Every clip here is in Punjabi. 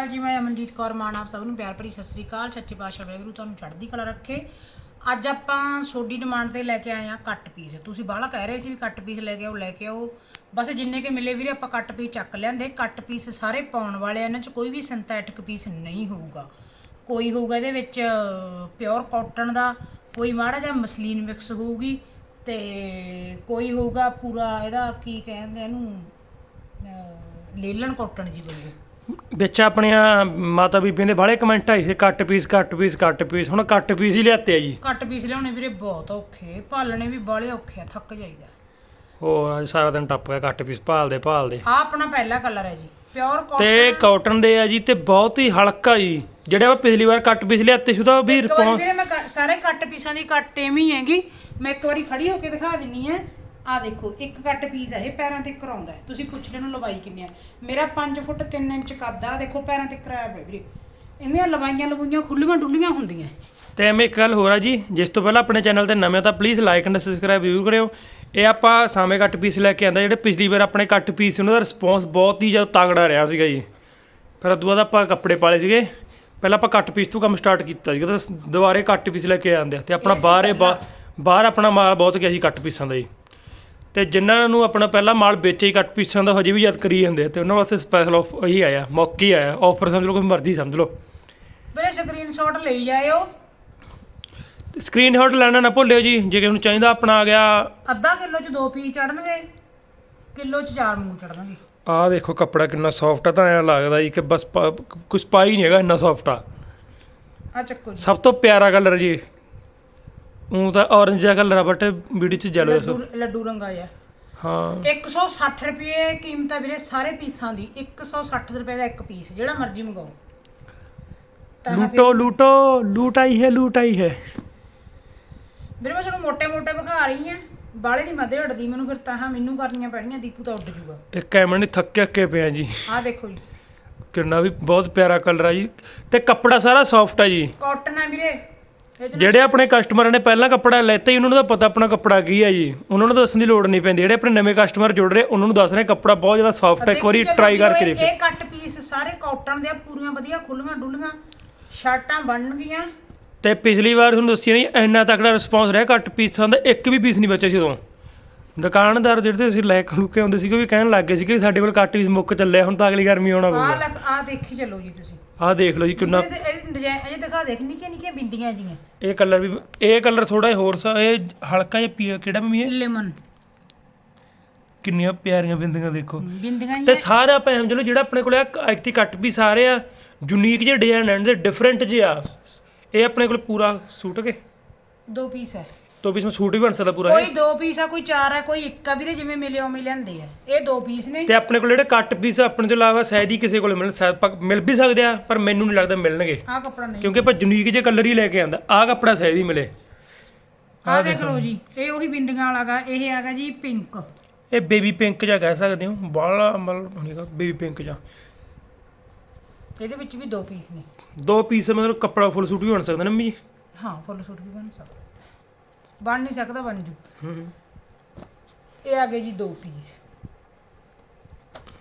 ਅਕਾਲ ਜੀ ਮੈਂ ਅਮਨਜੀਤ ਕੌਰ ਮਾਨ ਆਪ ਸਭ ਨੂੰ ਪਿਆਰ ਭਰੀ ਸਤਿ ਸ੍ਰੀ ਅਕਾਲ। ਸੱਚੇ ਪਾਤਸ਼ਾਹ ਵਾਹਿਗੁਰੂ ਤੁਹਾਨੂੰ ਚੜ੍ਹਦੀ ਕਲਾ ਰੱਖੇ। ਅੱਜ ਆਪਾਂ ਸੋਡੀ ਡਿਮਾਂਡ ਤੇ ਲੈ ਕੇ ਆਏ ਆ ਕੱਟ ਪੀਸ। ਤੁਸੀਂ ਬਾਹਲਾ ਕਹਿ ਰਹੇ ਸੀ ਵੀ ਕੱਟ ਪੀਸ ਲੈ ਕੇ ਆਓ ਲੈ ਕੇ ਆਓ। ਬਸ ਜਿੰਨੇ ਕੇ ਮਿਲੇ ਵੀਰੇ ਆਪਾਂ ਕੱਟ ਪੀਸ ਚੱਕ ਲਿਆਂਦੇ। ਕੱਟ ਪੀਸ ਸਾਰੇ ਪਾਉਣ ਵਾਲੇ ਆ ਇਹਨਾਂ 'ਚ ਕੋਈ ਵੀ ਸਿੰਥੈਟਿਕ ਪੀਸ ਨਹੀਂ ਹੋਊਗਾ। ਕੋਈ ਹੋਊਗਾ ਇਹਦੇ ਵਿੱਚ ਪਿਓਰ ਕਾਟਨ ਦਾ ਕੋਈ ਮਾੜਾ ਜਿਹਾ ਮਸਲੀਨ ਮਿਕਸ ਹੋਊਗੀ ਤੇ ਕੋਈ ਹੋਊਗਾ ਪੂਰਾ ਇਹਦਾ ਕੀ ਕਹਿੰਦੇ ਇਹਨੂੰ ਅਹ, ਲੇਲਣ ਕਾਟਨ ਜੀ ਬੋਲੋ ਵਿੱਚ ਆਪਣੀਆਂ ਮਾਤਾ ਬੀਬੀਆਂ ਦੇ ਬਾਹਲੇ ਕਮੈਂਟ ਆਏ ਸੀ cut piece cut piece cut piece ਹੁਣ ਕੱਟ ਪੀਸ ਹੀ ਲਿਆਤੇ ਆ ਜੀ। ਕੱਟ ਪੀਸ ਲਿਆਉਣੇ ਵੀਰੇ ਬਹੁਤ ਔਖੇ ਭਾਲਣੇ ਵੀ ਬਾਲੇ ਔਖੇ ਆ ਥੱਕ ਜਾਈਦਾ। ਹੋਰ ਅੱਜ ਸਾਰਾ ਦਿਨ ਟੱਪ ਗਿਆ ਕੱਟ ਪੀਸ ਭਾਲਦੇ ਭਾਲਦੇ। ਆ ਆਪਣਾ ਪਹਿਲਾ ਕਲਰ ਹੈ ਜੀ ਪਿਓਰ ਤੇ ਕਾਟਨ ਕਾਟਨ ਦੇ ਆ ਜੀ ਤੇ ਬਹੁਤ ਹੀ ਹਲਕਾ ਜੀ। ਜਿਹੜੇ ਆਪਾਂ ਪਿਛਲੀ ਵਾਰ ਕੱਟ ਪੀਸ ਲਿਆਤੇ ਸੀ ਉਹਦਾ ਵੀ ਇੱਕ ਵਾਰੀ ਰਿਸਪੌਂਸ ਵੀਰੇ ਮੈਂ ਸਾਰੇ ਕੱਟ ਪੀਸਾਂ ਦੀ ਕੱਟ ਐਵੇਂ ਹੀ ਹੈਗੀ। ਮੈਂ ਇੱਕ ਵਾਰੀ ਖੜੀ ਹੋ ਕੇ ਦਿਖਾ ਦਿੰਨੀ ਆ। ਆ ਦੇਖੋ ਇੱਕ ਕੱਟ ਪੀਸ ਹੈ ਇਹ ਪੈਰਾਂ ਤੇ ਕਰਾਉਂਦਾ ਤੁਸੀਂ ਪੁੱਛ ਲੈਣਾ ਲਵਾਈ ਕਿੰਨੀ ਹੈ ਮੇਰਾ 5 ਫੁੱਟ 3 ਇੰਚ ਕੱਦ ਆ ਦੇਖੋ ਪੈਰਾਂ ਤੇ ਕਰਾਇਆ ਪਿਆ ਵੀਰੇ। ਇਹਦੀਆਂ ਲਵਾਈਆਂ ਲਵੂਈਆਂ ਖੁੱਲੀਆਂ ਡੁੱਲੀਆਂ ਹੁੰਦੀਆਂ। ਤੇ ਐਵੇਂ ਇੱਕ ਗੱਲ ਹੋਰ ਆ ਜੀ ਜਿਸ ਤੋਂ ਪਹਿਲਾਂ ਆਪਣੇ ਚੈਨਲ ਤੇ ਨਵੇਂ ਹੋ ਤਾਂ ਪਲੀਜ਼ ਲਾਈਕ ਐਂਡ ਸਬਸਕ੍ਰਾਈਬ ਜ਼ਰੂਰ ਕਰਿਓ। ਇਹ ਆਪਾਂ ਸਾਵੇਂ ਕੱਟ ਪੀਸ ਲੈ ਕੇ ਆਂਦਾ ਜਿਹੜੇ ਪਿਛਲੀ ਵਾਰ ਆਪਣੇ ਕੱਟ ਪੀਸ ਉਹਨਾਂ ਦਾ ਰਿਸਪੌਂਸ ਬਹੁਤ ਹੀ ਜ਼ਿਆਦਾ ਤਗੜਾ ਰਿਹਾ ਸੀਗਾ ਜੀ। ਫਿਰ ਉਦੋਂ ਬਾਅਦ ਆਪਾਂ ਕੱਪੜੇ ਪਾਲੇ ਸੀਗੇ। ਪਹਿਲਾਂ ਆਪਾਂ ਕੱਟ ਪੀਸ ਤੋਂ ਕੰਮ ਸਟਾਰਟ ਕੀਤਾ ਸੀਗਾ ਤੇ ਦੁਬਾਰੇ ਕੱਟ ਪੀਸ ਲੈ ਕੇ ਆਂਦੇ ਆ। ਤੇ ਆਪਣਾ ਬਾਹਰ ਬਾਹਰ ਆਪਣਾ ਮਾਲ ਬਹੁਤ ਗਿਆ ਸੀ ਕੱਟ ਪੀਸਾਂ ਦਾ ਜੀ। ਤੇ ਜਿਨ੍ਹਾਂ ਨੂੰ ਆਪਣਾ ਪਹਿਲਾ ਮਾਲ ਵੇਚੇ ਹੀ ਕੱਟ ਪੀਸਾਂ ਦਾ ਹਜੇ ਵੀ ਯਾਦ ਕਰੀ ਜਾਂਦੇ ਆ ਤੇ ਉਹਨਾਂ ਵਾਸਤੇ ਸਪੈਸ਼ਲ ਆਫ ਇਹੀ ਆਇਆ ਮੌਕੇ ਹੀ ਆਇਆ ਆਫਰ ਸਮਝ ਲਓ ਕੋਈ ਮਰਜ਼ੀ ਸਮਝ ਲਓ। ਵੀਰੇ ਸਕਰੀਨਸ਼ਾਟ ਲਈ ਜਾਇਓ। ਸਕਰੀਨਸ਼ਾਟ ਲੈਣਾ ਨਾ ਭੁੱਲਿਓ ਜੀ ਜੇ ਕਿਸੇ ਨੂੰ ਚਾਹੀਦਾ ਆਪਣਾ ਆ ਗਿਆ। ਅੱਧਾ ਕਿਲੋ ਚ ਦੋ ਪੀਸ ਚੜਨਗੇ ਕਿਲੋ ਚ ਚਾਰ ਮੂੰਹ ਚੜਨਗੇ ਆਹ ਦੇਖੋ ਕੱਪੜਾ ਕਿੰਨਾ ਸੌਫਟ ਆ ਤਾਂ ਐਂ ਲੱਗਦਾ ਜੀ ਕਿ ਬਸ ਪਾ- ਕੁਛ ਪਾ ਹੀ ਨਹੀਂ ਹੈਗਾ ਇੰਨਾ ਸੌਫਟ ਆ। ਆ ਚੱਕੋ ਜੀ। ਸਭ ਤੋਂ ਪਿਆਰਾ ਕਲਰ ਜੀ ਉਹ ਤਾਂ orange ਜਿਹਾ ਕਲਰ ਆ ਬਟ ਵੀਡੀਓ 'ਚ yellow ਹੈ ਸਭ। ਲੱਡੂ ਰੰਗਾ ਆ ਹਾਂ। 160 ਰੁਪਏ ਕੀਮਤ ਆ ਵੀਰੇ ਸਾਰੇ ਪੀਸਾਂ ਦੀ। 160 ਰੁਪਏ ਦਾ ਇੱਕ ਪੀਸ ਜਿਹੜਾ ਮਰਜ਼ੀ ਮੰਗਾਓ। ਲੂਟੋ ਲੂਟੋ ਲੂਟ ਹੈ ਲੂਟ ਹੈ। ਵੀਰੇ ਮੈਂ ਤੁਹਾਨੂੰ ਮੋٹے ਮੋٹے ਵਿਖਾ ਰਹੀ ਆ ਬਾਲੇ ਨਹੀਂ ਮਦੇ ਉੱਡਦੀ ਮੈਨੂੰ ਫਿਰ ਤਾਂ ਮੈਨੂੰ ਕਰਨੀਆਂ ਪੈਣੀਆਂ ਦੀਪੂ ਤਾਂ ਉੱਡ ਜੂਗਾ। ਇੱਕ ਐਵੇਂ ਨੇ ਥੱਕੇ ਅੱਕੇ ਪਿਆ ਜੀ। ਆਹ ਦੇਖੋ ਜੀ। ਕਿੰਨਾ ਵੀ ਬਹੁਤ ਪਿਆਰਾ ਕਲਰ ਆ ਜੀ। ਤੇ ਕੱਪੜਾ ਸਾਰਾ ਸੌਫਟ ਆ ਜੀ। ਕਾਟਨ ਆ ਵੀਰੇ। ਜਿਹੜੇ ਆਪਣੇ ਕਸਟਮਰਾਂ ਨੇ ਪਹਿਲਾਂ ਕੱਪੜਾ ਲੈਤਾ ਹੀ ਉਹਨਾਂ ਨੂੰ ਤਾਂ ਪਤਾ ਆਪਣਾ ਕੱਪੜਾ ਕੀ ਹੈ ਜੀ। ਉਹਨਾਂ ਨੂੰ ਦੱਸਣ ਦੀ ਲੋੜ ਨਹੀਂ ਪੈਂਦੀ। ਜਿਹੜੇ ਆਪਣੇ ਨਵੇਂ ਕਸਟਮਰ ਜੁੜ ਰਹੇ ਉਹਨਾਂ ਨੂੰ ਦੱਸ ਰਹੇ ਕੱਪੜਾ ਬਹੁਤ ਜ਼ਿਆਦਾ ਸੌਫਟ ਹੈ ਇੱਕ ਵਾਰੀ ਟਰਾਈ ਕਰਕੇ ਦੇਖੋ। ਇਹ ਕੱਟ ਪੀਸ ਸਾਰੇ ਕਾਟਨ ਦੇ ਆ, ਪੂਰੀਆਂ ਵਧੀਆ ਖੁੱਲੀਆਂ ਡੁੱਲੀਆਂ ਸ਼ਰਟਾਂ ਬਣਨਗੀਆਂ। ਤੇ ਪਿਛਲੀ ਵਾਰ ਤੁਹਾਨੂੰ ਦੱਸਿਆ ਨਹੀਂ ਇੰਨਾ ਤਕੜਾ ਰਿਸਪੌਂਸ ਰਿਹਾ ਘੱਟ ਪੀਸਾਂ ਦਾ ਇੱਕ ਵੀ ਪੀਸ ਨਹੀਂ ਬਚਿਆ ਸੀ ਉਦੋਂ। ਦੁਕਾਨਦਾਰ ਜਿਹੜੇ ਅਸੀਂ ਲੈ ਕੇ ਲੁਕੇ ਆਉਂਦੇ ਸੀਗੇ ਉਹ ਵੀ ਕਹਿਣ ਲੱਗ ਗਏ ਸੀ ਕਿ ਸਾਡੇ ਕੋਲ ਘੱਟ ਪੀਸ ਮੁੱਕ ਚੱਲਿਆ ਹੁਣ ਤਾਂ ਅਗਲੀ ਗਰਮੀ ਆਉਣਾ ਆਹ ਪਊਗਾ ਆਹ ਦੇਖੀ ਚੱਲੋ ਜੀ ਤੁਸੀਂ। ਆਹ ਦੇਖ ਲਓ ਜੀ ਕਿੰਨਾ ਇਹ ਦਿਖਾ ਦੇਖ ਨਿੱਕੀਆਂ ਨਿੱਕੀਆਂ ਬਿੰਦੀਆਂ ਜੀਆਂ। ਇਹ ਕਲਰ ਵੀ ਇਹ ਕਲਰ ਥੋੜਾ ਹੋਰ ਸਾ ਇਹ ਹਲਕਾ ਜਿਹਾ ਪੀ ਕਿਹੜਾ ਮੰਮੀ ਇਹ? ਲੈਮਨ ਕਿੰਨੀਆਂ ਪਿਆਰੀਆਂ ਬਿੰਦੀਆਂ ਦੇਖੋ। ਬਿੰਦੀਆਂ ਤੇ ਸਾਰਾ ਆਪਾਂ ਐਮ ਚਲੋ ਜਿਹੜਾ ਆਪਣੇ ਕੋਲ ਆ ਐਕਤੀ ਕੱਟ ਵੀ ਸਾਰੇ ਆ ਯੂਨੀਕ ਜਿਹੇ ਡਿਜ਼ਾਈਨ ਐਂਡ ਦੇ ਡਿਫਰੈਂਟ ਜਿਹੇ ਆ। ਇਹ ਆਪਣੇ ਕੋਲ ਪੂਰਾ ਸੂਟ ਕੇ? ਦੋ ਪੀਸ ਹੈ। ਤੋਂ ਵੀ ਸੂਟ ਵੀ ਬਣ ਸਕਦਾ ਪੂਰਾ ਇਹ ਕੋਈ ਦੋ ਪੀਸ ਆ ਕੋਈ ਚਾਰ ਆ ਕੋਈ ਇੱਕ ਆ ਵੀਰੇ ਜਿਵੇਂ ਮਿਲੇ ਉਵੇਂ ਲੈਂਦੇ ਆ। ਇਹ ਦੋ ਪੀਸ ਨੇ। ਤੇ ਆਪਣੇ ਕੋਲ ਜਿਹੜੇ ਕੱਟ ਪੀਸ ਆਪਣੇ ਤੋਂ ਇਲਾਵਾ ਸ਼ਾਇਦ ਹੀ ਕਿਸੇ ਕੋਲ ਮਿਲਣ ਸ਼ਾਇਦ ਪੱਕ- ਮਿਲ ਵੀ ਸਕਦੇ ਆ ਪਰ ਮੈਨੂੰ ਨਹੀਂ ਲੱਗਦਾ ਮਿਲਣਗੇ। ਆਹ ਕੱਪੜਾ ਨਹੀਂ। ਕਿਉਂਕਿ ਆਪਾਂ ਯੂਨੀਕ ਜਿਹੇ ਕਲਰ ਹੀ ਲੈ ਕੇ ਆਂਦਾ। ਆਹ ਕੱਪੜਾ ਸ਼ਾਇਦ ਹੀ ਮਿਲੇ। ਆਹ ਦੇਖ ਲਓ ਜੀ ਇਹ ਉਹੀ ਬਿੰਦੀਆਂ ਵਾਲਾ ਗਾ ਇਹ ਹੈਗਾ ਜੀ ਪਿੰਕ ਇਹ ਬੇਬੀ ਪਿੰਕ ਜਿਹਾ ਕਹਿ ਸਕਦੇ ਹੋ। ਬਾਲਾ ਮਤਲਬ ਹੋਣੇਗਾ ਬੇਬੀ ਪਿੰਕ ਜਿਹਾ। ਇਹਦੇ ਵਿੱਚ ਵੀ ਦੋ ਪੀਸ ਨੇ। ਦੋ ਪੀਸ ਮਤਲਬ ਕੱਪੜਾ ਫੁੱਲ ਸੂਟ ਵੀ ਬਣ ਸਕਦਾ ਨਾ ਮੰਮੀ ਜੀ? ਹਾਂ ਫੁੱਲ ਸੂਟ ਵੀ ਬਣ ਸਕਦਾ। ਬਣ ਨਹੀਂ ਸਕਦਾ ਬਣ ਜੂ। ਹੂੰ। ਇਹ ਆ ਗਏ ਜੀ ਦੋ ਪੀਸ।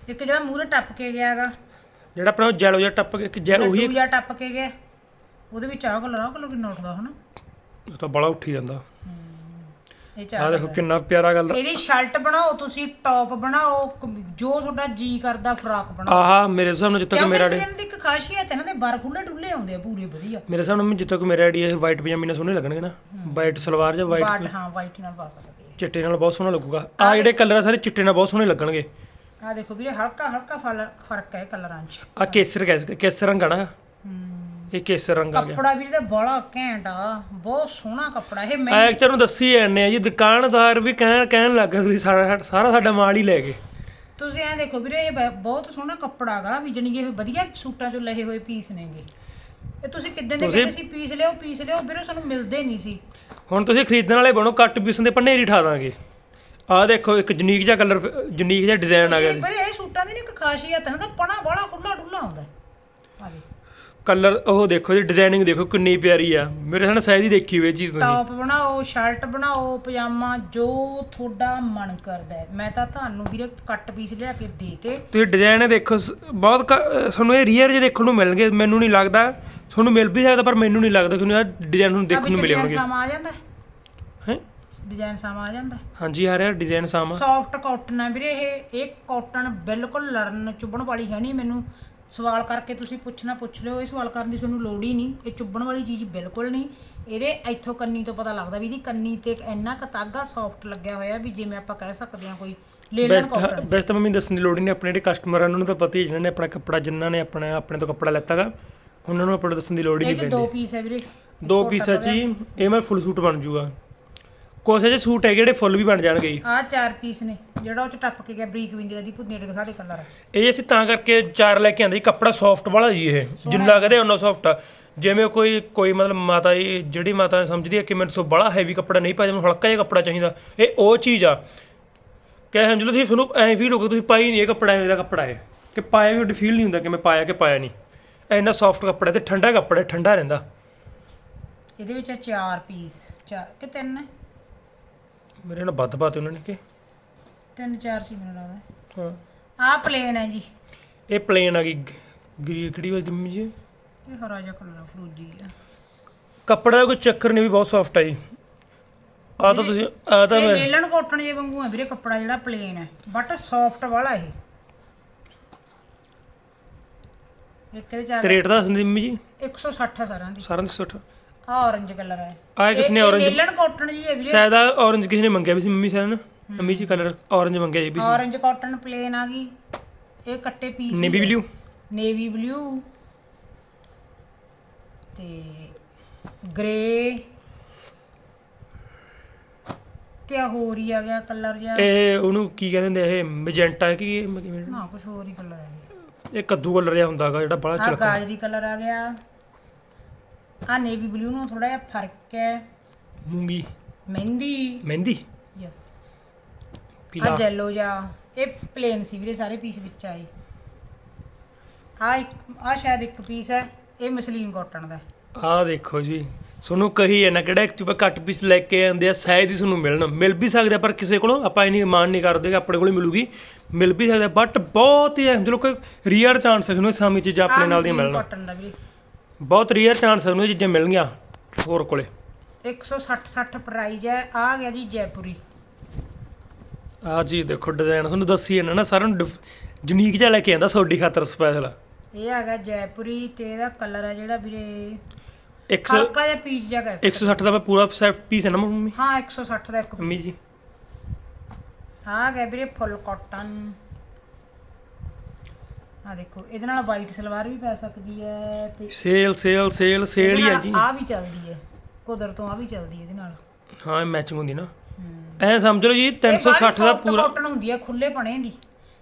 ਇੱਕ ਜਿਹੜਾ ਮੂਹਰੇ ਟੱਪ ਕੇ ਗਿਆ ਹੈਗਾ। ਜਿਹੜਾ ਆਪਣਾ ਜੈਲੋ ਜਿਹਾ ਟੱਪ ਕੇ ਇੱਕ ਜੈ ਉਹੀ ਜਿਹਾ ਟੱਪ ਕੇ ਗਿਆ। ਉਹਦੇ ਵਿੱਚ ਆਹ ਕਲਰ ਆਹ ਕਲਰ ਕਿੰਨਾ ਉੱਠਦਾ ਹਨਾ? ਉਹ ਤਾਂ ਬੜਾ ਉੱਠੀ ਜਾਂਦਾ। ਇਹ ਆਹ ਦੇਖੋ ਕਿੰਨਾ ਪਿਆਰਾ ਕਲਰ ਇਹਦੀ ਸ਼ਰਟ ਬਣਾਓ ਤੁਸੀਂ ਟੌਪ ਬਣਾਓ ਕਮ- ਜੋ ਤੁਹਾਡਾ ਜੀ ਕਰਦਾ ਫਰਾਕ ਬਣਾਓ। ਆਹਾ ਮੇਰੇ ਹਿਸਾਬ ਨਾਲ ਜਿੱਤੋਂ ਕਿ ਕਿਉਂਕਿ ਮੇਰਾ ਇਹਨਾਂ ਦੀ ਇੱਕ ਖਾਸੀਅਤ ਹੈ ਨਾ ਤੇ ਬਾਰ ਖੁੱਲੇ ਡੁੱਲੇ ਆਉਂਦੇ ਆ ਪੂਰੇ ਵਧੀਆ। ਮੇਰੇ ਹਿਸਾਬ ਨਾਲ ਮੰਮੀ ਜਿੱਤੋਂ ਕਿ ਮੇਰਾ ਆਈਡੀਆ ਵਾਈਟ ਪਜਾਮੀ ਨਾਲ ਸੋਹਣੇ ਲੱਗਣਗੇ ਨਾ। ਵਾਈਟ ਸਲਵਾਰ ਜਾਂ ਵਾਈਟ ਬਾਟ ਹਾਂ ਵਾਈਟ ਨਾਲ ਪਾ ਸਕਦੇ ਚਿੱਟੇ ਨਾਲ ਬਹੁਤ ਸੋਹਣਾ ਲੱਗੂਗਾ। ਆ ਜਿਹੜੇ ਕਲਰ ਆ ਸਾਰੇ ਚਿੱਟੇ ਨਾਲ ਬਹੁਤ ਸੋਹਣੇ ਲੱਗਣਗੇ। ਆ ਦੇਖੋ ਵੀਰੇ ਹਲਕਾ ਹਲਕਾ ਫਲ- ਫ਼ਰਕ ਹੈ ਕਲਰਾਂ 'ਚ। ਆ ਕੇਸਰ ਕਹਿ ਕੇਸਰ ਰੰਗ ਆ ਨਾ। ਇਹ ਕੇਸਰ ਰੰਗ ਆ ਗਿਆ? ਕੱਪੜਾ ਵੀਰੇ ਤਾਂ ਬੜਾ ਘੈਂਟ ਆ ਬਹੁਤ ਸੋਹਣਾ ਕੱਪੜਾ ਇਹ ਮੈਂ ਐਕ ਤੁਹਾਨੂੰ ਦੱਸੀ ਜਾਂਦੇ ਆ ਜੀ ਦੁਕਾਨਦਾਰ ਵੀ ਕਹਿਣ ਕਹਿਣ ਲੱਗ ਗਏ ਤੁਸੀਂ ਸਾਰਾ ਸਾਰਾ ਸਾਡਾ ਮਾਲ ਹੀ ਲੈ ਗਏ। ਤੁਸੀਂ ਐ ਦੇਖੋ ਵੀਰੇ ਇਹ ਬਹੁਤ ਸੋਹਣਾ ਕੱਪੜਾ ਹੈਗਾ ਵੀ ਜਣੀ ਇਹ ਵਧੀਆ ਸੂਟਾਂ 'ਚੋਂ ਲਏ ਹੋਏ ਪੀਸ ਨੇਗੇ ਇਹ ਤੁਸੀਂ ਕਿੱਦਾਂ ਦੇ ਕਹਿੰਦੇ ਸੀ ਪੀਸ ਲਿਓ ਪੀਸ ਲਿਓ ਵੀਰੇ ਸਾਨੂੰ ਮਿਲਦੇ ਨਹੀਂ ਸੀ। ਹੁਣ ਤੁਸੀਂ ਖਰੀਦਣ ਵਾਲੇ ਬਣੋ ਕੱਟ ਪੀਸਾਂ ਦੇ ਪੰਨੇਰੀ ਠਾ ਦਾਂਗੇ। ਆਹ ਦੇਖੋ ਇੱਕ ਯੂਨੀਕ ਜਿਹਾ ਕਲਰ ਯੂਨੀਕ ਜਿਹਾ ਡਿਜ਼ਾਈਨ ਆ ਗਿਆ ਜੀ। ਵੀਰੇ ਇਹ ਸੂਟਾਂ ਦੀ ਨਾ ਇੱਕ ਖਾਸੀਅਤ ਹੈ ਨਾ ਤਾਂ ਪਣਾ ਬੜਾ ਖੁੱਲਾ ਡੁੱਲਾ ਹੁੰਦਾ ਆ ਦੇ ਕਲਰ ਉਹ ਦੇਖੋ ਜੀ ਡਿਜ਼ਾਈਨਿੰਗ ਦੇਖੋ ਕਿੰਨੀ ਪਿਆਰੀ ਆ। ਮੇਰੇ ਸਾਹਮਣੇ ਸਾਇਦ ਹੀ ਦੇਖੀ ਹੋਈ ਇਹ ਚੀਜ਼ ਤੁਸੀਂ। ਟੌਪ ਬਣਾਓ ਸ਼ਰਟ ਬਣਾਓ ਪਜਾਮਾ ਜੋ ਤੁਹਾਡਾ ਮਨ ਕਰਦਾ ਹੈ। ਮੈਂ ਤਾਂ ਤੁਹਾਨੂੰ ਵੀਰੇ ਕੱਟ ਪੀਸ ਲਿਆ ਕੇ ਦੇਤੇ ਤੁਸੀਂ ਡਿਜ਼ਾਈਨ ਦੇਖੋ ਸ- ਬਹੁਤ ਘ- ਅਹ ਤੁਹਾਨੂੰ ਇਹ ਰੀਅਰ ਜੇ ਦੇਖਣ ਨੂੰ ਮਿਲਣਗੇ ਮੈਨੂੰ ਨਹੀਂ ਲੱਗਦਾ। ਤੁਹਾਨੂੰ ਮਿਲ ਵੀ ਸਕਦਾ ਪਰ ਮੈਨੂੰ ਨਹੀਂ ਲੱਗਦਾ ਕਿ ਇਹ ਡਿਜ਼ਾਈਨ ਤੁਹਾਨੂੰ ਦੇਖਣ ਨੂੰ ਮਿਲੇ ਹੋਣਗੇ। ਸਾਮਾ ਆ ਜਾਂਦਾ ਹੈ? ਡਿਜ਼ਾਈਨ ਸਾਮਾ ਆ ਜਾਂਦਾ ਹਾਂਜੀ ਆ ਰਿਹਾ ਡਿਜ਼ਾਈਨ ਸਾਮ ਸੌਫਟ ਕਾਟਨ ਹੈ ਵੀਰੇ ਇਹ। ਇਹ ਕਾਟਨ ਬਿਲਕੁਲ ਲੜਨ ਚੁੱਭਣ ਵਾਲੀ ਹੈ ਨਹੀਂ ਮੈਨੂੰ। ਸਵਾਲ ਕਰਕੇ ਤੁਸੀਂ ਪੁੱਛਣਾ ਪੁੱਛ ਲਿਓ ਇਹ ਸਵਾਲ ਕਰਨ ਦੀ ਤੁਹਾਨੂੰ ਲੋੜ ਹੀ ਨਹੀਂ। ਇਹ ਚੁੱਭਣ ਵਾਲੀ ਚੀਜ਼ ਬਿਲਕੁਲ ਨਹੀਂ। ਇਹਦੇ ਇੱਥੋਂ ਕੰਨੀ ਤੋਂ ਪਤਾ ਲੱਗਦਾ ਵੀ ਇਹਦੀ ਕੰਨੀ ਤੇ ਇੰਨਾ ਕੁ ਤਾਗਾ ਸੌਫਟ ਲੱਗਿਆ ਹੋਇਆ ਵੀ ਜਿਵੇਂ ਆਪਾਂ ਕਹਿ ਸਕਦੇ ਹਾਂ ਕੋਈ linen best cotton best mummy ਦੱਸਣ ਦੀ ਲੋੜ ਹੀ ਨਹੀਂ ਆਪਣੇ ਜਿਹੜੇ ਕਸਟਮਰ ਆ ਉਹਨਾਂ ਨੂੰ ਤਾਂ ਪਤਾ ਹੀ ਹੈ ਜਿਨ੍ਹਾਂ ਨੇ ਆਪਣਾ ਕੱਪੜਾ ਜਿਨ੍ਹਾਂ ਨੇ ਆਪਣੇ ਆਪਣੇ ਤੋਂ ਕੱਪੜਾ ਲੈਤਾਗਾ ਉਹਨਾਂ ਨੂੰ ਆਪਣੇ ਦੱਸਣ ਦੀ ਲੋੜ ਹੀ ਇਹ ਨਹੀਂ ਚ ਦੋ ਪੈਂਦੀ। ਪੀਸ ਹੈ ਵੀਰੇ। ਦੋ ਪੀਸਾਂ ਹੀ ਇਹ ਮੈਂ ਫੁੱਲ ਸੂਟ ਬਣ ਜੂਗਾ। ਕੁਛ ਜਿਹੇ ਸੂਟ ਹੈਗੇ ਜਿਹੜੇ ਫੁੱਲ ਵੀ ਬਣ ਜਾਣਗੇ ਜੀ। ਆਹ ਚਾਰ ਪੀਸ ਨੇ ਜਿਹੜਾ ਉਹ ਚ ਟੱਪ ਕੇ ਗਿਆ ਬਰੀਕ ਵਿੰਦੇ ਦੀ ਪੁੱਤ ਨੇੜੇ ਦਿਖਾ ਦੇ ਕਲਰ ਇਹ ਅਸੀਂ ਤਾਂ ਕਰਕੇ ਚਾਰ ਲੈ ਕੇ ਆਂਦੇ ਜੀ ਕੱਪੜਾ ਸੌਫਟ ਵਾਲਾ ਜੀ ਇਹ ਜਿੰਨਾ ਕਹਦੇ ਉਹਨਾਂ ਸੌਫਟ ਆ। ਜਿਵੇਂ ਕੋਈ ਕੋਈ ਮਤਲਬ ਮਾਤਾ ਜੀ ਜਿਹੜੀ ਮਾਤਾ ਸਮਝਦੀ ਹੈ ਕਿ ਮੈਨੂੰ ਤੋਂ ਬੜਾ ਹੈਵੀ ਕੱਪੜਾ ਨਹੀਂ ਪਾਇਆ ਮੈਨੂੰ ਹਲਕਾ ਜਿਹਾ ਕੱਪੜਾ ਚਾਹੀਦਾ ਇਹ ਉਹ ਚੀਜ਼ ਆ। ਕਿ ਸਮਝ ਲਓ ਤੁਸੀਂ ਤੁਹਾਨੂੰ ਐਂ ਫੀਲ ਹੋਊਗਾ ਤੁਸੀਂ ਪਾਈ ਨਹੀਂ ਇਹ ਕੱਪੜਾ ਐਵੇਂ ਦਾ ਕੱਪੜਾ ਹੈ ਕਿ ਪਾਇਆ ਵੀ ਉਹ ਫੀਲ ਨਹੀਂ ਹੁੰਦਾ ਕਿ ਮੈਂ ਪਾਇਆ ਕਿ ਪਾਇਆ ਨਹੀਂ। ਇੰਨਾ ਸੌਫਟ ਕੱਪੜਾ ਤੇ ਠੰਡਾ ਕੱਪੜਾ ਠੰਡਾ ਰਹਿੰਦਾ। ਇਹਦੇ ਵਿੱਚ ਚਾਰ ਪੀਸ ਚਾਰ ਕਿ ਤਿੰਨ ਹੈ? ਮੇਰੇ ਨਾਲ ਵੱਧ ਪਾਤੇ ਉਹਨਾਂ ਨੇ ਕਿ? ਤਿੰਨ ਚਾਰ ਸੀ ਮੈਨੂੰ ਲੱਗਦਾ। ਹਾਂ। ਆਹ ਪਲੇਨ ਹੈ ਜੀ। ਇਹ ਪਲੇਨ ਆ ਗਈ ਗਰੀ ਕਿਹੜੀ ਵਾ ਜਿੰਮੀ ਜੀ? ਇਹ ਹਰਾ ਜਿਹਾ ਕਲਰ ਆ ਫਰੋਜੀ ਆ ਕੱਪੜਾ ਦਾ ਕੋਈ ਚੱਕਰ ਨਹੀਂ ਵੀ ਬਹੁਤ ਸੌਫਟ ਆ ਜੀ। ਆ ਤਾਂ ਤੁਸੀਂ ਆ ਤਾਂ ਇਹ ਮੈਂ ਮੇਲਣ ਕੋਟਣ ਜੇ ਵਾਂਗੂ ਹੈ ਵੀਰੇ ਕੱਪੜਾ ਜਿਹੜਾ ਪਲੇਨ ਹੈ। ਬਟ ਸੌਫਟ ਵਾਲਾ ਇਹ। ਇੱਕ ਦੇ ਚਾਰ 63 ਦੱਸ ਦਿੰਦੀ ਮੰਮੀ ਜੀ। 160 ਆ ਸਾਰਿਆਂ ਦੀ। ਸਾਰਿਆਂ ਦੀ 60 ਹਾਂ ਕਲਰ ਹੈ। ਆਹ ਕਿਸੇ ਨੇ orange ਕਾਟਨ ਜੀ ਹੈ ਵੀਰੇ ਸ਼ਾਇਦ ਆ orange ਨੇ ਮੰਗਿਆ ਵੀ ਸੀ ਮੰਮੀ ਸਾਹਿਬ ਨੇ। ਮੰਮੀ ਜੀ ਕਲਰ orange ਮੰਗਿਆ ਜੀ ਵੀ ਸੀ। Orange ਕਾਟਨ ਪਲੇਨ ਆ ਗਈ। ਇਹ ਕੱਟੇ piece navy blue navy blue ਤੇ ਗ੍ਰੇ ਕਿਆ ਹੋਰ ਹੀ ਆ ਗਿਆ ਕਲਰ ਜਾਂ ਇਹ ਉਹਨੂੰ ਕੀ ਕਹਿੰਦੇ ਹੁੰਦੇ ਇਹ ਮੈਜੈਂਟਾ ਕੀ ਨਾ ਕੁਝ ਹੋਰ ਹੀ ਕਲਰ ਹੈ ਇਹ ਕੱਦੂ ਕਲਰ ਜਿਹਾ ਹੁੰਦਾ ਜਿਹੜਾ ਬੜਾ ਆ ਗਾਜਰੀ ਕਲਰ ਆ ਗਿਆ। ਆ ਨੇਵੀ ਬਲੂ ਨੂੰ ਥੋੜਾ ਜਿਹਾ ਫ਼ਰਕ ਹੈ। ਮੂੰਗੀ। ਮਹਿੰਦੀ। ਮਹਿੰਦੀ? ਯੈਸ ਆ ਪੀਲਾ ਜੈਲੋ ਜਾਂ ਇਹ ਪਲੇਨ ਸੀ ਵੀਰੇ ਸਾਰੇ ਪੀਸ ਵਿੱਚ ਆਏ। ਆ ਇੱਕ ਆ ਸ਼ਾਇਦ ਇੱਕ ਪੀਸ ਹੈ ਇਹ ਮਸਲੀਨ ਕਾਟਨ ਦਾ ਹੈ। ਆਹ ਦੇਖੋ ਜੀ। ਤੁਹਾਨੂੰ ਕਹੀ ਹੈ ਨਾ ਕਿਹੜਾ ਐਕਟਿਵਾ ਕੱਟ ਪੀਸ ਲੈ ਕੇ ਆਉਂਦੇ ਆ ਸ਼ਾਇਦ ਹੀ ਤੁਹਾਨੂੰ ਮਿਲਣ। ਮਿਲ ਵੀ ਸਕਦੇ ਆ, ਪਰ ਕਿਸੇ ਕੋਲੋਂ ਆਪਾਂ ਇਹ ਨਹੀਂ ਮਾਨ ਨਹੀਂ ਕਰਦੇ ਕਿ ਆਪਣੇ ਕੋਲ ਹੀ ਮਿਲੂਗੀ। ਮਿਲ ਵੀ ਸਕਦਾ ਬਟ ਬਹੁਤ ਹੀ ਸਮਝ ਲਓ ਕਿ ਰੀਅਰ ਚਾਂਸ ਹੈ ਨੂੰ ਸਾਮੀ ਚੀਜ਼ਾਂ ਆਪਣੇ ਨਾਲ ਮਸਲੀਨ ਮਿਲਣ। ਕਾਟਨ ਦਾ ਵੀਰੇ। ਬਹੁਤ ਰੀਅਰ ਚਾਂਸ ਹੈ ਨੂੰ ਇਹ ਚੀਜ਼ਾਂ ਮਿਲਣਗੀਆਂ ਹੋਰ ਕੋਲੇ। 160 60 ਪ੍ਰਾਈਜ਼ ਹੈ ਆ ਗਿਆ ਜੀ ਜੈਪੁਰੀ। ਆਹ ਜੀ ਦੇਖੋ ਡਿਜ਼ਾਈਨ ਤੁਹਾਨੂੰ ਦੱਸੀ ਹੈ ਨਾ ਸਾਰਿਆਂ ਨੂੰ ਯੂਨੀਕ ਜਿਹਾ ਲੈ ਕੇ ਆਂਦਾ ਸੋਡੀ ਖਾਤਰ ਸਪੈਸ਼ਲ ਇਹ ਹੈਗਾ ਜੈਪੁਰੀ ਤੇ ਇਹਦਾ ਕਲਰ ਹੈ ਜਿਹੜਾ ਵੀਰੇ 100 ਹਲਕਾ ਜਿਹਾ ਪੀਚ ਜਿਹਾ ਕਹਿ ਸਕਦੇ 160 ਦਾ ਮੈਂ ਪੂਰਾ ਸੈਟ ਪੀਸ ਹੈ ਨਾ ਮੰਮੀ? ਹਾਂ 160 ਦਾ ਇੱਕ ਮੰਮੀ ਜੀ। ਆ ਗਿਆ ਵੀਰੇ ਫੁੱਲ ਕਾਟਨ ਆ ਦੇਖੋ ਇਹਦੇ ਨਾਲ ਵਾਈਟ ਸਲਵਾਰ ਵੀ ਪੈ ਸਕਦੀ ਹੈ ਤੇ ਸੇਲ ਸੇਲ ਸੇਲ ਸੇਲ ਹੀ ਹੈ ਜੀ। ਆ ਵੀ ਚੱਲਦੀ ਹੈ ਕੁਦਰ ਤੋਂ ਆ ਵੀ ਚੱਲਦੀ ਹੈ ਇਹਦੇ ਨਾਲ। ਹਾਂ ਮੈਚਿੰਗ ਹੁੰਦੀ ਨਾ। ਐ ਸਮਝ ਲਓ ਜੀ 360 ਦਾ ਪੂਰਾ ਕਾਟਨ ਹੁੰਦੀ ਹੈ ਖੁੱਲੇ ਪਣੇ ਦੀ।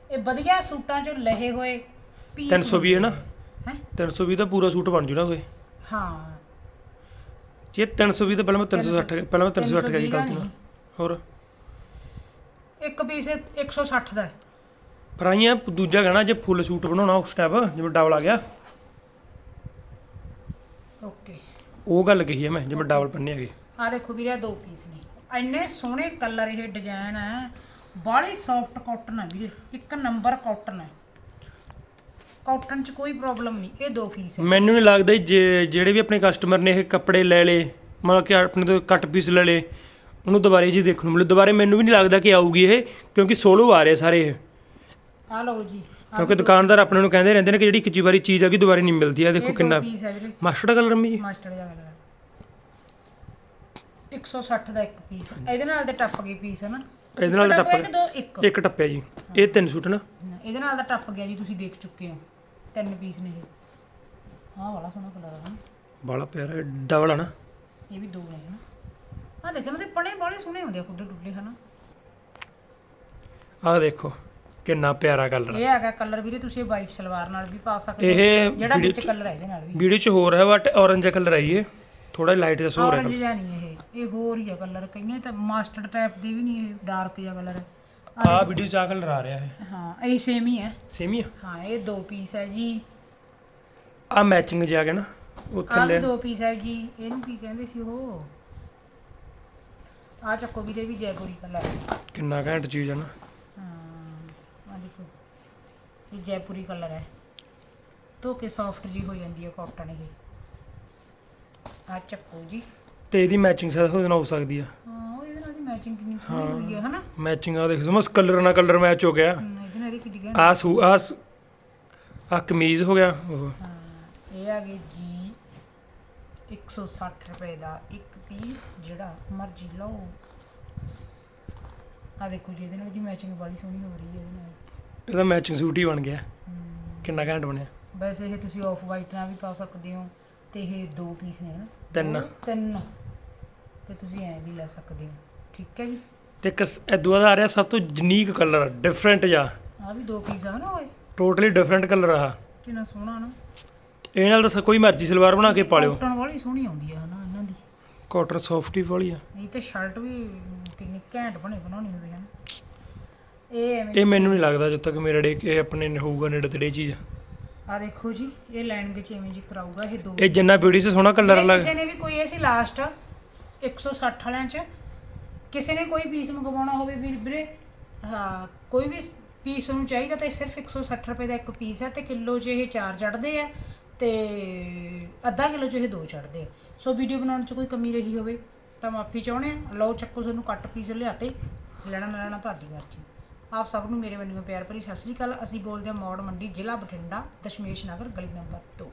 ਇਹ ਵਧੀਆ ਸੂਟਾਂ ਚੋਂ ਲਹੇ ਹੋਏ ਪੀਸ 320 ਹੈ ਨਾ? ਹੈ? 320 ਦਾ ਪੂਰਾ ਸੂਟ ਬਣ ਜੂ ਨਾ ਕੋਈ। ਹਾਂ। ਜੇ 320 ਤਾਂ ਪਹਿਲਾਂ ਮੈਂ 360 ਪਹਿਲਾਂ ਮੈਂ 360 ਕਹੀ ਗਲਤੀ ਨਾਲ ਹੋਰ? ਇੱਕ ਪੀਸ 160 ਦਾ ਹੈ। ਪਰ ਆਈਆਂ ਦੂਜਾ ਕਹਿਣਾ ਜੇ ਫੁੱਲ ਸੂਟ ਬਣਾਉਣਾ ਉਸ ਟਾਈਪ ਜਿਵੇਂ ਡਬਲ ਆ ਗਿਆ। ਓਕੇ ਉਹ ਗੱਲ ਕਹੀ ਹੈ ਮੈਂ ਜਿਵੇਂ ਡਬਲ ਪੰਨੇ ਹੈਗੇ। ਆ ਦੇਖੋ ਵੀਰੇ ਦੋ ਪੀਸ ਨੇ। ਇੰਨੇ ਸੋਹਣੇ ਕਲਰ ਇਹ ਡਿਜ਼ਾਈਨ ਹੈ। ਬਾਹਲੀ ਸੌਫਟ ਕਾਟਨ ਹੈ ਵੀਰੇ। ਇੱਕ ਨੰਬਰ ਕਾਟਨ ਹੈ। ਕਾਟਨ 'ਚ ਕੋਈ ਪ੍ਰੋਬਲਮ ਨਹੀਂ। ਇਹ ਦੋ ਪੀਸ ਹੈ। ਮੈਨੂੰ ਨਹੀਂ ਲੱਗਦਾ ਜੇ ਜਿਹੜੇ ਵੀ ਆਪਣੇ ਕਸਟਮਰ ਨੇ ਇਹ ਕੱਪੜੇ ਲੈ ਲਏ ਮਤਲਬ ਕਿ ਆਪਣੇ ਤੋਂ ਕੱਟ ਪੀਸ ਲੈ ਲਏ ਉਹਨੂੰ ਦੁਬਾਰੇ ਜੀ ਦੇਖਣ ਨੂੰ ਮਿਲੇ। ਦੁਬਾਰੇ ਮੈਨੂੰ ਵੀ ਨਹੀਂ ਲੱਗਦਾ ਕਿ ਆਊਗੀ ਇਹ ਕਿਉਂਕਿ ਸੋਲੋ ਆ ਰਹੇ ਸਾਰੇ ਇਹ। ਆ ਲਓ ਜੀ ਆਹ ਕਿਉਂਕਿ ਦੁਕਾਨਦਾਰ ਆਪਣੇ ਨੂੰ ਕਹਿੰਦੇ ਰਹਿੰਦੇ ਨੇ ਕਿ ਜਿਹੜੀ ਇੱਕ ਵਾਰੀ ਚੀਜ਼ ਆ ਗਈ ਦੁਬਾਰੇ ਨਹੀਂ ਮਿਲਦੀ। ਆ ਦੇਖੋ ਇਹ ਕਿੰਨਾ ਦੋ ਪੀਸ ਹੈ ਵੀਰੇ। ਮਸਟਰਡ ਕਲਰ ਮੰਮੀ ਜੀ। ਮਾਸਟਰ ਜਿਹਾ ਕਲਰ ਹੈ। 160 ਦਾ ਇੱਕ ਪੀਸ ਇਹਦੇ ਨਾਲ ਤੇ ਟੱਪ ਗਈ ਪੀਸ ਹੈ ਨਾ? ਇਹਦੇ ਨਾਲ ਤਾਂ ਟੱਪ ਟੱਪ ਇੱਕ ਦੋ ਇੱਕ। ਇੱਕ ਟੱਪਿਆ ਜੀ। ਇਹ ਤਿੰਨ ਸੂਟ ਨਾ। ਇਹਦੇ ਨਾਲ ਤਾਂ ਟੱਪ ਗਿਆ ਜੀ ਤੁਸੀਂ ਦੇਖ ਚੁੱਕੇ ਹੋ। ਤਿੰਨ ਪੀਸ ਨੇ ਇਹ। ਆਹ ਵਾਲਾ ਸੋਹਣਾ ਕਲਰ ਹੈ ਨਾ। ਬਾਲਾ ਪਿਆਰਾ ਡਬਲ ਆ ਨਾ। ਇਹ ਵੀ ਦੋ ਨੇ ਹਨਾ ਆ ਦੇਖੋ ਨਾ ਤੇ ਪਣੇ ਬਾਲੇ ਸੋਹਣੇ ਹੁੰਦੇ ਆ ਖੁੱਡੇ ਡੁੱਲੇ ਹਨਾ ਆਹ ਦੇਖੋ। ਕਿੰਨਾ ਪਿਆਰਾ ਕਲਰ ਇਹ ਹੈਗਾ ਕਲਰ ਵੀਰੇ ਤੁਸੀਂ ਵਾਈਟ ਸਲਵਾਰ ਨਾਲ ਵੀ ਪਾ ਸਕਦੇ ਹੋ। ਇਹ ਜਿਹੜਾ ਵੀਡੀਓ ਵਿੱਚ ਕਲਰ ਹੈ ਇਹਦੇ ਨਾਲ ਵੀ। ਵੀਡੀਓ 'ਚ ਹੋਰ ਹੈ ਬਟ orange ਕਲਰ ਆਈ ਹੈ ਥੋੜਾ ਲਾਈਟ ਜਿਹਾ ਸੋਰ ਹੈ orange ਜਿਹਾ ਨਹੀਂ ਇਹ। ਇਹ ਹੋਰ ਹੀ ਆ ਕਲਰ ਕਈਆਂ ਤਾਂ ਮਾਸਟਰਡ ਟਾਈਪ ਦੇ ਵੀ ਨਹੀਂ ਇਹ ਡਾਰਕ ਜਿਹਾ ਕਲਰ ਆਹ ਵੀਡੀਓ 'ਚ ਆ ਕਲਰ ਆ ਰਿਹਾ ਹੈ ਹਾਂ ਇਹ ਸੇਮ ਹੀ ਹੈ ਸੇਮ ਹੀ ਆ? ਹਾਂ ਇਹ ਦੋ ਪੀਸ ਹੈ ਜੀ। ਆ ਮੈਚਿੰਗ ਜਿਹਾ ਗਿਆ ਨਾ ਉਹ ਆ ਵੀ ਥੱਲੇ। ਦੋ ਪੀਸ ਹੈ ਜੀ। ਇਹਨੂੰ ਕੀ ਕਹਿੰਦੇ ਸੀ ਉਹ? ਆ ਚੱਕੋ ਵੀਰੇ ਵੀ ਜੈਪੁਰੀ ਕਲਰ ਕਿੰਨਾ ਘੈਂਟ ਚੀਜ਼ ਹੈ ਨਾ। ਹਾਂ। ਦੇਖੋ ਇਹ ਜੈਪੁਰੀ ਕਲਰ ਹੈ। ਧੋ ਕੇ ਸੌਫਟ ਜੀ ਹੋ ਜਾਂਦੀ ਹੈ ਕਾਟਨ ਇਹ। ਆ ਚੱਕੋ ਜੀ। ਤੇ ਇਹਦੀ ਮੈਚਿੰਗ ਸਾਥ ਉਹਦੇ ਨਾਲ ਹੋ ਸਕਦੀ ਆ। ਹਾਂ ਇਹਦੇ ਨਾਲ ਦੀ ਮੈਚਿੰਗ ਕਿੰਨੀ ਸੋਹਣੀ ਹੋਈ ਹੈ ਹਨਾ? ਮੈਚਿੰਗ ਆ ਦੇਖ ਸਮਝ ਕਲਰ ਨਾਲ ਕਲਰ ਮੈਚ ਹੋ ਗਿਆ। ਇਹਦੇ ਨਾਲ ਇਹ ਕਿੱਡੀ ਘੈਂਟ ਆ ਸੂ ਆ ਆ ਕਮੀਜ਼ ਹੋ ਗਿਆ ਉਹ। ਹਾਂ ਇਹ ਆ ਗਈ ਜੀ 160 ਰੁਪਏ ਦਾ ਇੱਕ ਪੀਸ ਜਿਹੜਾ ਮਰਜ਼ੀ ਲਓ। ਆ ਦੇਖੋ ਜੀ ਇਹਦੇ ਨਾਲ ਦੀ ਮੈਚਿੰਗ ਬੜੀ ਸੋਹਣੀ ਹੋ ਰਹੀ ਹੈ ਇਹਦੇ ਨਾਲ। ਇਹਦਾ ਮੈਚਿੰਗ ਸੂਟ ਹੀ ਬਣ ਗਿਆ। ਕਿੰਨਾ ਘੈਂਟ ਬਣਿਆ। ਵੈਸੇ ਇਹ ਤੁਸੀਂ ਆਫ ਵਾਈਟ ਨਾਲ ਵੀ ਪਾ ਸਕਦੇ ਹੋ ਤੇ ਇਹ ਦੋ ਪੀਸ ਨੇ ਨਾ। ਤਿੰਨ। ਦੋ, ਤਿੰਨ। ਤੇ ਤੁਸੀਂ ਐ ਵੀ ਲੈ ਸਕਦੇ ਹੋ। ਠੀਕ ਹੈ ਜੀ? ਤੇ ਇੱਕ ਇਦੋਂ ਬਾਅਦ ਆ ਰਿਹਾ ਸਭ ਤੋਂ ਯੂਨੀਕ ਕਲਰ ਡਿਫਰੈਂਟ ਜਿਹਾ। ਆ ਵੀ ਦੋ ਪੀਸ ਆ ਨਾ ਓਏ। ਟੋਟਲੀ ਡਿਫਰੈਂਟ ਕਲਰ ਆ ਕਿੰਨਾ ਸੋਹਣਾ ਨਾ। ਇਹ ਨਾਲ ਤਾਂ ਕੋਈ ਮਰਜ਼ੀ ਸਲਵਾਰ ਬਣਾ ਕੇ ਪਾ ਲਿਓ। ਕਾਟਨ ਵਾਲੀ ਸੋਹਣੀ ਆਉਂਦੀ ਆ ਹਨਾ ਇਹਨਾਂ ਦੀ। ਕਾਟਨ ਸੌਫਟੀ ਵਾਲੀ ਆ। ਇਹ ਤੇ ਸ਼ਰਟ ਵੀ ਕਿੰਨੀ ਘੈਂਟ ਬਣੇ ਬਣਾਉਣੀ ਹੋਵੇ ਹਨਾ ਇਹ ਐਵੇਂ ਇਹ ਮੈਨੂੰ ਨਹੀਂ ਲੱਗਦਾ ਜਦ ਤੱਕ ਮੇਰੇ ਡੇ ਇਹ ਆਪਣੇ ਨੇ ਹੋਊਗਾ ਨੇੜੇ ਤੇੜੇ ਚੀਜ਼। ਆ ਦੇਖੋ ਜੀ ਇਹ ਚ ਐਵੇਂ ਜੀ ਕਰਾਊਗਾ ਇਹ ਦੋ ਇਹ ਜਿੰਨਾ ਬਿਊਟੀ ਸੇ ਸੋਹਣਾ ਕਲਰ ਲੱਗ ਕਿਸੇ ਨੇ ਵੀ ਕੋਈ ਐਸੀ ਲਾਸਟ 160 ਵਾਲਿਆਂ ਚ ਕਿਸੇ ਨੇ ਕੋਈ ਪੀਸ ਮੰਗਵਾਉਣਾ ਹੋਵੇ ਵੀ ਵੀਰੇ ਹਾਂ ਕੋਈ ਵੀ ਪੀਸ ਉਹਨੂੰ ਚਾਹੀਦਾ ਤਾਂ ਇਹ ਸਿਰਫ 160 ਰੁਪਏ ਦਾ ਇੱਕ ਪੀਸ ਹੈ ਤੇ ਕਿਲੋ 'ਚ ਇਹ ਚਾਰ ਚੜਦੇ ਆ ਤੇ ਅੱਧਾ ਕਿਲੋ 'ਚ ਇਹ ਦੋ ਚੜਦੇ ਆ। ਸੋ ਵੀਡੀਓ ਬਣਾਉਣ 'ਚ ਕੋਈ ਕਮੀ ਰਹੀ ਹੋਵੇ ਤਾਂ ਮਾਫੀ ਚਾਹੁੰਦੇ ਆ। ਲਓ ਚੱਕੋ ਤੁਹਾਨੂੰ ਕੱਟ ਪੀਸ ਲਿਆਤੇ ਲੈਣਾ ਨਾ ਲੈਣਾ ਤੁਹਾਡੀ ਮਰਜ਼ੀ। ਆਪ ਸਭ ਨੂੰ ਮੇਰੇ ਵੱਲੋਂ ਪਿਆਰ ਭਰੀ ਸਤਿ ਸ੍ਰੀ ਅਕਾਲ। ਅਸੀਂ ਬੋਲਦੇ ਹਾਂ ਮੌੜ ਮੰਡੀ ਜ਼ਿਲ੍ਹਾ ਬਠਿੰਡਾ, ਦਸ਼ਮੇਸ਼ ਨਗਰ, ਗਲੀ ਨੰਬਰ 2